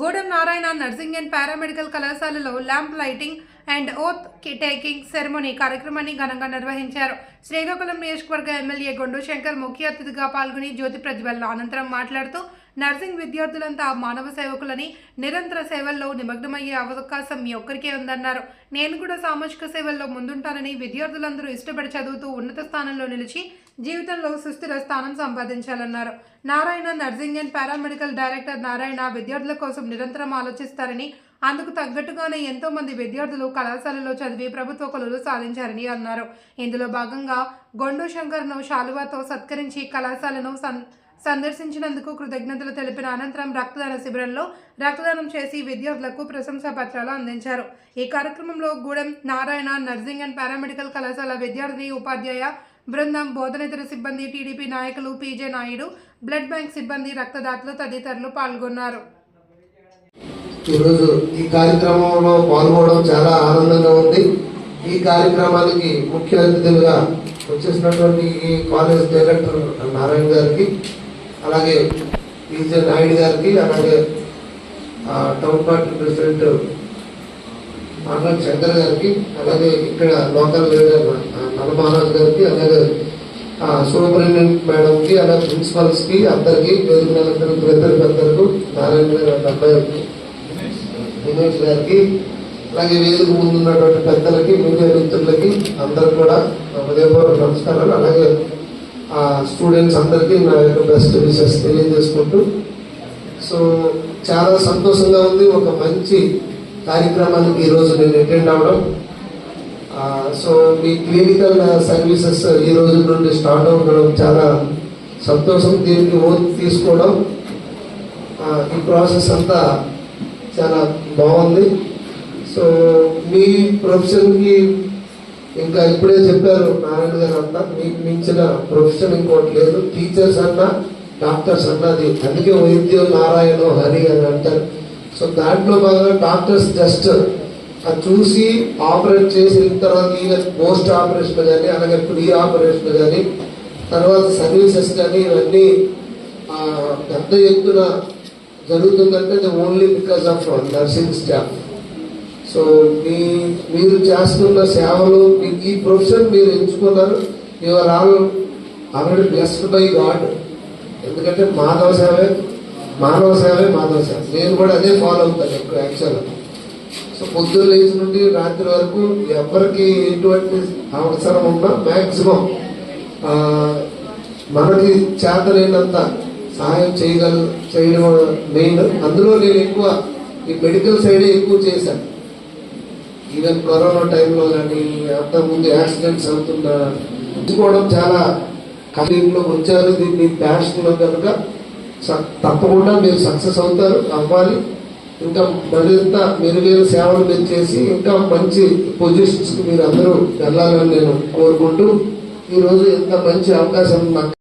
Gudem Narayana nursing and paramedical కళాశాలలో lamp lighting and oath taking ceremony కార్యక్రమాన్ని ఘనంగా నిర్వహించారు. శ్రీకాకుళం నియోజకవర్గ ఎమ్మెల్యే గొండు శంకర్ ముఖ్య అతిథిగా పాల్గొని జ్యోతి ప్రజ్వలన అనంతరం మాట్లాడుతూ నర్సింగ్ విద్యార్థులంతా మానవ సేవకులని నిరంతర సేవల్లో నిమగ్నమయ్యే అవకాశం మీ ఒక్కరికే ఉందన్నారు. నేను కూడా సామాజిక సేవల్లో ముందుంటానని విద్యార్థులందరూ ఇష్టపడి చదువుతూ ఉన్నత స్థానంలో నిలిచి జీవితంలో సుస్థిర స్థానం సంపాదించాలన్నారు. Narayana nursing and paramedical director Narayana విద్యార్థుల కోసం నిరంతరం ఆలోచిస్తారని అందుకు తగ్గట్టుగానే ఎంతో మంది విద్యార్థులు కళాశాలలో చదివి ప్రభుత్వ కొలువులు సాధించారని అన్నారు. ఇందులో భాగంగా గొండు శంకర్ను శాలువాతో సత్కరించి కళాశాలను సన్ సందర్శించినందుకు కృతజ్ఞతలు తెలిపిన అనంతరం రక్తదాన శిబిరంలో రక్తదానం చేసి విద్యార్థులకు ప్రశంసా పత్రాలు అందించారు. ఈ కార్యక్రమంలో Gudem Narayana nursing and paramedical కళాశాల విద్యార్థిని ఉపాధ్యాయ బృందం బోధనేతర సిబ్బంది టీడీపీ నాయకులు పీజే నాయుడు బ్లడ్ బ్యాంక్ సిబ్బంది రక్తదాతలు తదితరులు పాల్గొన్నారు. ఈరోజు ఈ కార్యక్రమంలో పాల్గొనడం చాలా ఆనందంగా ఉంది. ఈ కార్యక్రమానికి ముఖ్య అతిథులుగా వచ్చేసినటువంటి ఈ కాలేజ్ డైరెక్టర్ నారాయణ గారికి అలాగే ఈజే నాయుడు గారికి అలాగే town party president RN Shankar గారికి అలాగే ఇక్కడ లోకల్ లీడర్ నలమహారాజ్ గారికి అలాగే సూపరింటెండెంట్ మేడంకి అలాగే ప్రిన్సిపల్స్కి అందరికీ వేదిక పెద్దలకు పెద్దలకు నారాయణ గారి అబ్బాయి దినేష్ గారికి అలాగే వేదిక ముందు ఉన్నటువంటి పెద్దలకి మీడియా మిత్రులకి అందరు కూడా నా హృదయపూర్వక నమస్కారాలు. అలాగే స్టూడెంట్స్ అందరికీ నా యొక్క బెస్ట్ విషెస్ తెలియజేసుకుంటూ. సో చాలా సంతోషంగా ఉంది. ఒక మంచి కార్యక్రమానికి ఈరోజు నేను అటెండ్ అవ్వడం. సో మీ క్లినికల్ సర్వీసెస్ ఈ రోజు నుండి స్టార్ట్ అవ్వడం చాలా సంతోషం. దీనికి ఓత్ తీసుకోవడం ఈ ప్రాసెస్ అంతా చాలా బాగుంది. సో మీ ప్రొఫెషన్కి ఇంకా ఇప్పుడే చెప్పారు నారాయణ గారు అంతా మీకు మించిన ప్రొఫెషన్ ఇంకోటి లేదు. టీచర్స్ అన్నా డాక్టర్స్ అన్నది అందుకే వైద్యం నారాయణ హరి అని అంటారు. సో దాంట్లో భాగంగా డాక్టర్స్ జస్ట్ అది చూసి ఆపరేట్ చేసిన తర్వాత ఈయన పోస్ట్ ఆపరేషన్ కానీ అలాగే ప్రీ ఆపరేషన్ కానీ తర్వాత సర్వీసెస్ కానీ ఇవన్నీ పెద్ద ఎత్తున జరుగుతుందంటే only because of nursing staff. So మీ మీరు చేస్తున్న సేవలు మీ- ఈ ప్రొఫెషన్ మీరు ఎంచుకున్నారు. Your all already blessed by God ఎందుకంటే మాధవ సేవే మానవ సేవే మాధవ సేవ. నేను కూడా అదే ఫాలో అవుతాను ఎక్కువ యాక్చువల్ సో పొద్దున్న లేచి నుండి రాత్రి వరకు ఎవరికి ఎటువంటి అవసరం ఉన్నా మ్యాక్సిమం మనకి చేతనైనంత సహాయం చేయగల చేయడం మెయిన్ అందులో నేను ఎక్కువ ఈ మెడికల్ సైడే ఎక్కువ చేశాను. ఈవెన్ కరోనా టైంలో కానీ అంత ముందు యాక్సిడెంట్స్ అవుతున్నా ఉంచుకోవడం చాలా కంపెనీలో వచ్చారు దీన్ని ప్యాషన్లో కనుక స- తప్పకుండా మీరు సక్సెస్ అవుతారు అవ్వాలి. ఇంకా మరింత మెరుగైన సేవలు మీరు చేసి ఇంకా మంచి పొజిషన్స్కి మీరు అందరూ వెళ్ళాలని నేను కోరుకుంటూ ఈరోజు ఇంత మంచి అవకాశం నాకు